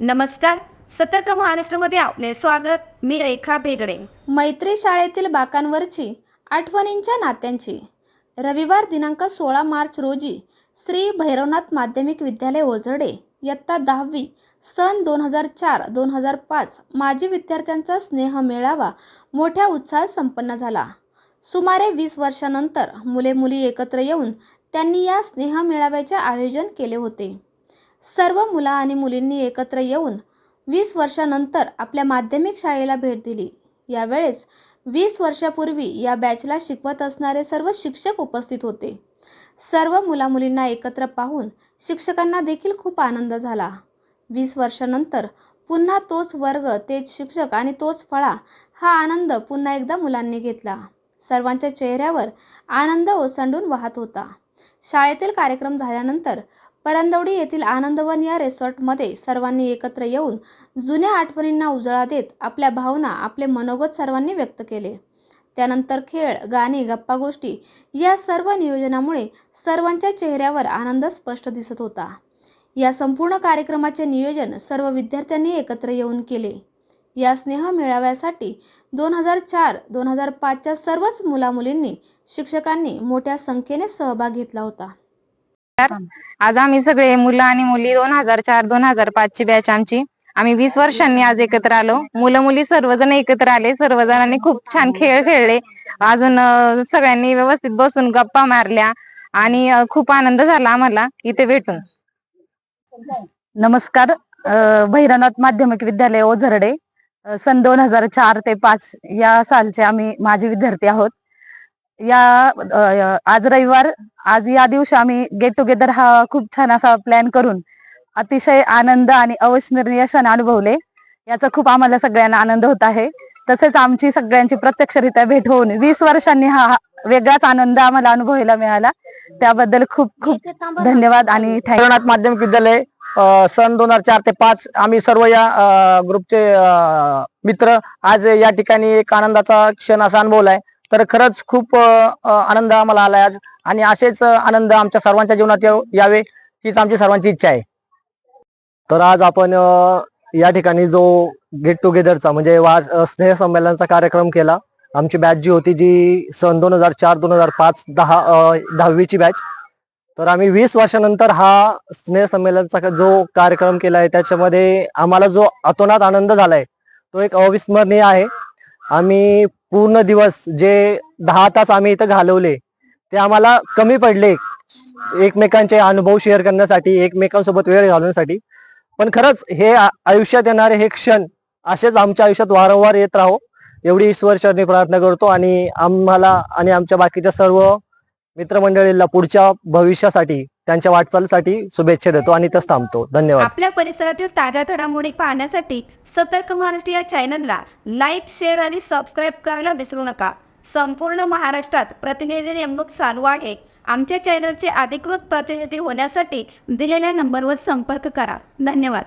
नमस्कार. सतर्क महाराष्ट्रामध्ये आपले स्वागत. मी रेखा बेगडे मैत्री शाळेतील बाकांवरची आठवणींच्या नात्यांची. रविवार दिनांक सोळा मार्च रोजी श्री भैरवनाथ माध्यमिक विद्यालय ओझरडे इयत्ता दहावी सन दोन हजार चार दोन हजार पाच माजी विद्यार्थ्यांचा स्नेह मेळावा मोठ्या उत्साहात संपन्न झाला. सुमारे वीस वर्षानंतर मुले मुली एकत्र येऊन त्यांनी या स्नेह मेळाव्याचे आयोजन केले होते. सर्व मुला आणि मुलींनी एकत्र येऊन वीस वर्षानंतर आपल्या माध्यमिक शाळेला भेट दिली. यावेळेस वीस वर्षापूर्वी या बॅचला शिकवत असणारे सर्व शिक्षक उपस्थित होते. सर्व मुलामुलींना एकत्र पाहून शिक्षकांना देखील खूप आनंद झाला. वीस वर्षानंतर पुन्हा तोच वर्ग तेच शिक्षक आणि तोच फळा हा आनंद पुन्हा एकदा मुलांनी घेतला. सर्वांच्या चेहऱ्यावर आनंद ओसंडून वाहत होता. शाळेतील कार्यक्रम झाल्यानंतर परंदवडी येथील आनंदवन या रेसॉर्टमध्ये सर्वांनी एकत्र येऊन जुन्या आठवणींना उजाळा देत आपल्या भावना आपले मनोगत सर्वांनी व्यक्त केले. त्यानंतर खेळ गाणी गप्पा गोष्टी या सर्व नियोजनामुळे सर्वांच्या चेहऱ्यावर आनंद स्पष्ट दिसत होता. या संपूर्ण कार्यक्रमाचे नियोजन सर्व विद्यार्थ्यांनी एकत्र येऊन केले. या स्नेह मेळाव्यासाठी दोन हजार चार दोन हजार पाचच्या सर्वच मुलामुलींनी शिक्षकांनी मोठ्या संख्येने सहभाग घेतला होता. आज आम्ही सगळे मुलं आणि मुली दोन हजार चार दोन हजार पाच ची बॅच आमची. आम्ही वीस वर्षांनी आज एकत्र आलो. मुलं मुली सर्वजण एकत्र आले. सर्वजणांनी खूप छान खेळ खेळले. अजून सगळ्यांनी व्यवस्थित बसून गप्पा मारल्या आणि खूप आनंद झाला आम्हाला. इथे भेटून. नमस्कार. अ, भैरवनाथ माध्यमिक विद्यालय ओझरडे. सन दोन हजार चार ते पाच या सालचे आम्ही माजी विद्यार्थी आहोत. या आज रविवार आज या दिवशी आम्ही गेट टुगेदर हा खूप छान असा प्लॅन करून अतिशय आनंद आणि अविस्मरणीय क्षण अनुभवले. याचा खूप आम्हाला सगळ्यांना आनंद होत आहे. तसेच आमची सगळ्यांची प्रत्यक्षरित्या भेट होऊन वीस वर्षांनी हा वेगळाच आनंद आम्हाला अनुभवायला मिळाला. त्याबद्दल खूप खूप धन्यवाद आणि भैरवनाथ माध्यमिक विद्यालय सन दोन हजार चार ते पाच आम्ही सर्व या ग्रुपचे मित्र आज या ठिकाणी एक आनंदाचा क्षण असा अनुभवलाय. तर खरंच खूप आनंद आम्हाला आला आज. आणि असेच आनंद आमच्या सर्वांच्या जीवनात यावे हीच आमची सर्वांची इच्छा आहे. तर आज आपण या ठिकाणी जो गेट टुगेदरचा म्हणजे वा स्नेहसंमेलनाचा कार्यक्रम केला. आमची बॅच जी होती जी सन दोन हजार चार दोन हजार पाच दहा दहावीची बॅच तर आम्ही वीस वर्षानंतर हा स्नेहसंमेलनाचा जो कार्यक्रम केला आहे त्याच्यामध्ये आम्हाला जो अतोनात आनंद झालाय तो एक अविस्मरणीय आहे. आम्ही पूर्ण दिवस जे दहा तास आम्ही इथं घालवले ते आम्हाला कमी पडले एकमेकांचे अनुभव शेअर करण्यासाठी एकमेकांसोबत वेळ घालवण्यासाठी. पण खरंच हे आयुष्यात येणारे हे क्षण असेच आमच्या आयुष्यात वारंवार येत राहो. एवढी ईश्वरचरणी प्रार्थना करतो आणि आम्हाला आणि आमच्या बाकीच्या सर्व मित्रमंडळीला पुढच्या भविष्यासाठी त्यांच्या वाटचालीसाठी शुभेच्छा देतो आणि इथंच थांबतो. धन्यवाद. आपल्या परिसरातील ताज्या घडामोडी पाहण्यासाठी सतर्क महाराष्ट्र या चॅनलला लाईक शेअर आणि सबस्क्राईब करायला विसरू नका. संपूर्ण महाराष्ट्रात प्रतिनिधी नेमणूक चालू आहे. आमच्या चॅनलचे अधिकृत प्रतिनिधी होण्यासाठी दिलेल्या नंबरवर संपर्क करा. धन्यवाद.